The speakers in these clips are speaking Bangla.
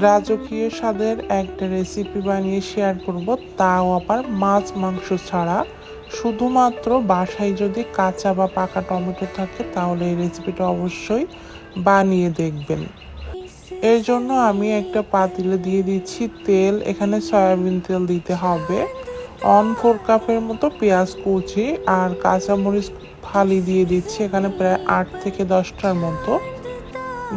রাজকীয় স্বাদের একটা রেসিপি বানিয়ে শেয়ার করব। তাও আবার মাছ, মাংস ছাড়া। শুধুমাত্র বাসায় যদি কাঁচা বা পাকা টমেটো থাকে, তাহলে এই রেসিপিটা অবশ্যই বানিয়ে দেখবেন। এর জন্য আমি একটা পাতিলে দিয়ে দিচ্ছি তেল। এখানে সয়াবিন তেল দিতে হবে। অন ফোর কাপের মতো পেঁয়াজ কুচি আর কাঁচামরিচ ফালি দিয়ে দিচ্ছি। এখানে প্রায় আট থেকে দশটার মতো।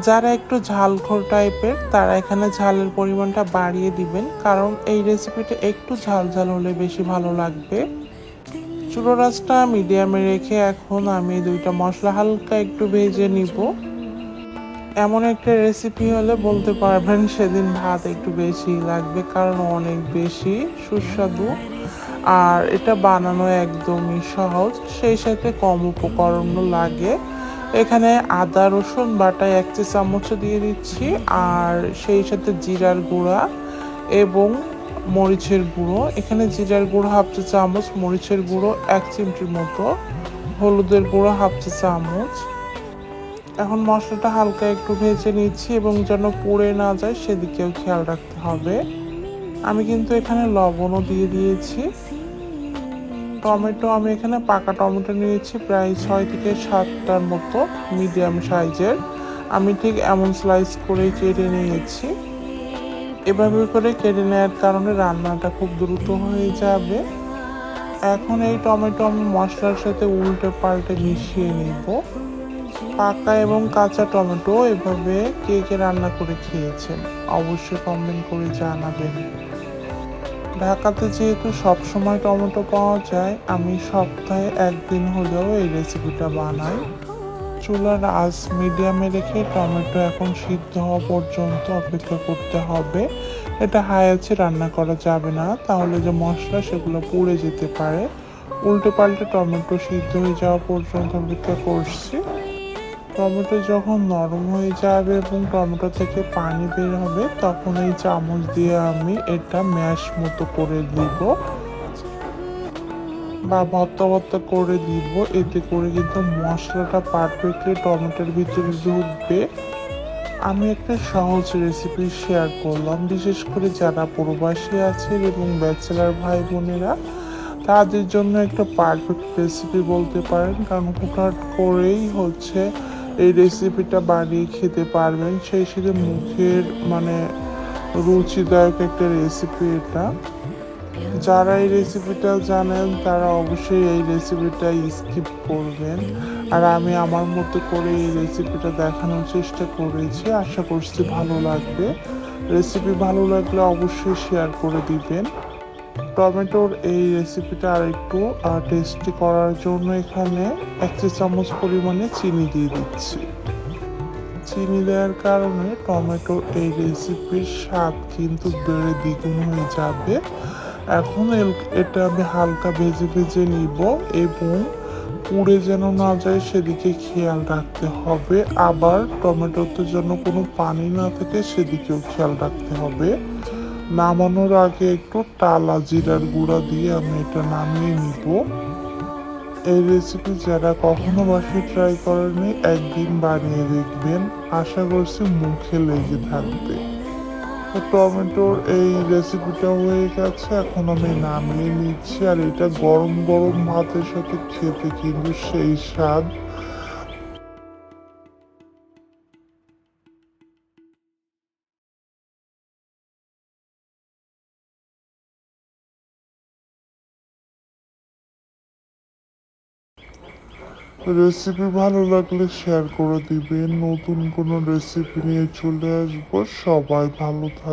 যারা একটু ঝালখোর টাইপের তারা এখানে ঝালের পরিমাণটা বাড়িয়ে দিবেন। কারণ এই রেসিপিটা একটু ঝাল ঝাল হলে বেশি ভালো লাগবে। চুলো রাসটা মিডিয়ামে রেখে এখন আমি দুইটা মশলা হালকা একটু ভেজে নিব। এমন একটা রেসিপি হলে বলতে পারবেন সেদিন ভাত একটু বেশি লাগবে, কারণ অনেক বেশি, সুস্বাদু। আর এটা বানানো একদমই সহজ, সেই সাথে কম উপকরণও লাগে। এখানে আদা, রসুন বাটা এক চা চামচ দিয়ে দিচ্ছি। আর সেই সাথে জিরার গুঁড়া এবং মরিচের গুঁড়ো। এখানে জিরার গুঁড়ো হাফ চা চামচ, মরিচের গুঁড়ো এক চিমটির মতো, হলুদের গুঁড়ো হাফ চা চামচ। এখন মশলাটা হালকা একটু ভেজে নিচ্ছি এবং যেন পুড়ে না যায় সেদিকেও খেয়াল রাখতে হবে। আমি কিন্তু এখানে লবণও দিয়ে দিয়েছি। টমেটো আমি এখানে পাকা টমেটো নিয়েছি প্রায় ছয় থেকে সাতটার মতো মিডিয়াম সাইজের আমি ঠিক এমন স্লাইস করে কেটে নিয়েছি। এভাবে করে কেটে নেওয়ার কারণে রান্নাটা খুব দ্রুত হয়ে যাবে। এখন এই টমেটো আমি মশলার সাথে উল্টে পাল্টে মিশিয়ে নিব। পাকা এবং কাঁচা টমেটো এভাবে কে কে রান্না করে খেয়েছেন অবশ্যই কমেন্ট করে জানাবেন। ঢাকাতে যেহেতু সব সময় টমেটো পাওয়া যায়, আমি সপ্তাহে একদিন হলেও এই রেসিপিটা বানাই। চুলার আঁচ মিডিয়ামে রেখে টমেটো এখন সিদ্ধ হওয়া পর্যন্ত অপেক্ষা করতে হবে। এটা হাই আছে রান্না করা যাবে না, তাহলে যে মশলা সেগুলো পুড়ে যেতে পারে। উল্টে পাল্টে টমেটো সিদ্ধ হয়ে যাওয়া পর্যন্ত অপেক্ষা করছি। টমেটো যখন নরম হয়ে যাবে এবং টমেটো থেকে পানি বের হবে, তখন এই চামচ দিয়ে আমি এটা ম্যাশ মতো করে দিব। বা ভর্তা ভর্তা করে দিব। এতে করে কিন্তু মশলাটা পারফেক্টলি টমেটোর ভিতরে ঢুকবে। আমি একটা সহজ রেসিপি শেয়ার করলাম। বিশেষ করে যারা প্রবাসী আছেন এবং ব্যাচেলার ভাই বোনেরা, তাদের জন্য একটা পারফেক্ট রেসিপি বলতে পারেন। কারণ হুটহাট করেই হচ্ছে এই রেসিপিটা বানিয়ে খেতে পারবেন। সেই সাথে মুখের মানে রুচিদায়ক একটা রেসিপি এটা। যারা এই রেসিপিটা জানেন, তারা অবশ্যই এই রেসিপিটা স্কিপ করবেন। আর আমি আমার মতো করে এই রেসিপিটা দেখানোর চেষ্টা করেছি। আশা করছি ভালো লাগবে। রেসিপি ভালো লাগলে অবশ্যই শেয়ার করে দিবেন। টমেটোর এই রেসিপিটা আর একটু টেস্টি করার জন্য এখানে এক চামচ পরিমাণে চিনি দিয়ে দিচ্ছি। চিনি দেওয়ার কারণে টমেটোর এই রেসিপির স্বাদ কিন্তু বেড়ে দ্বিগুণ হয়ে যাবে। এখন এটা আমি হালকা ভেজে ভেজে নিব এবং পুড়ে যেন না যায় সেদিকে খেয়াল রাখতে হবে। আবার টমেটোতে যেন কোনো পানি না থাকে সেদিকেও খেয়াল রাখতে হবে। নামানোর আগে একটু টালা জিরার গুঁড়া দিয়ে আমি এটা নামিয়ে নিব। এই রেসিপি যারা কখনো বাসায় ট্রাই করেনি একদিন বানিয়ে দেখবেন। আশা করছি মুখে লেগে থাকবে। তো টমেটোর এই রেসিপিটা হয়ে গেছে, এখন আমি নামিয়ে নিচ্ছি। আর এটা গরম গরম ভাতের সাথে খেতে কিন্তু সেই স্বাদ। রেসিপি ভালো লাগলে শেয়ার করে দিবেন। নতুন কোনো রেসিপি নিয়ে চলে আসব। সবাই ভালো থাকবে